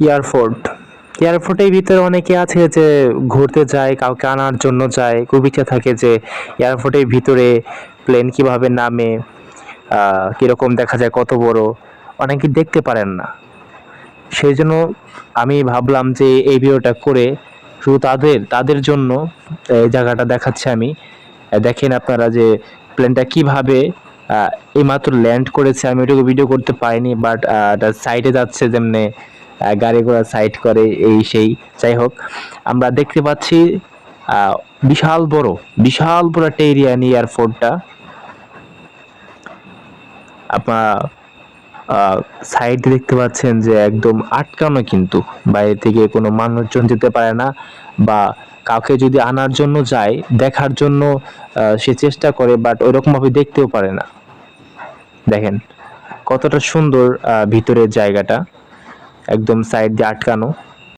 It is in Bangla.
এয়ারপোর্ট এয়ারপোর্টের ভিতরে অনেকে আছে যে ঘুরতে যায়, কাউকে আনার জন্য যায়। খুব ইচ্ছা থাকে যে এয়ারপোর্টের ভিতরে প্লেন কীভাবে নামে কীরকম দেখা যায়, কত বড়। অনেকে দেখতে পারেন না। সেই জন্য আমি ভাবলাম যে এই ভিডিওটা করে শুধু তাদের তাদের জন্য এই জায়গাটা দেখাচ্ছি আমি। দেখেন আপনারা যে প্লেনটা কীভাবে এইমাত্র ল্যান্ড করেছে। আমি ওটাকে ভিডিও করতে পারিনি বাট সাইডে যাচ্ছে যেমনি গাড়ি ঘোড়া সাইড করে, এই সেই। যাই হোক, আমরা দেখতে পাচ্ছি বিশাল বড় বিশাল বড় একটা এরিয়া নিয়ে এয়ারপোর্টটা আপনার সাইড দেখতে পাচ্ছেন যে একদম আটকানো কিন্তু। বাইরে থেকে কোনো মানুষজন যেতে পারে না বা কাউকে যদি আনার জন্য যায়, দেখার জন্য সে চেষ্টা করে বাট ওইরকমভাবে দেখতেও পারে না। দেখেন, কতটা সুন্দর ভিতরের জায়গাটা। একদম সাইড দিয়ে আটকানো।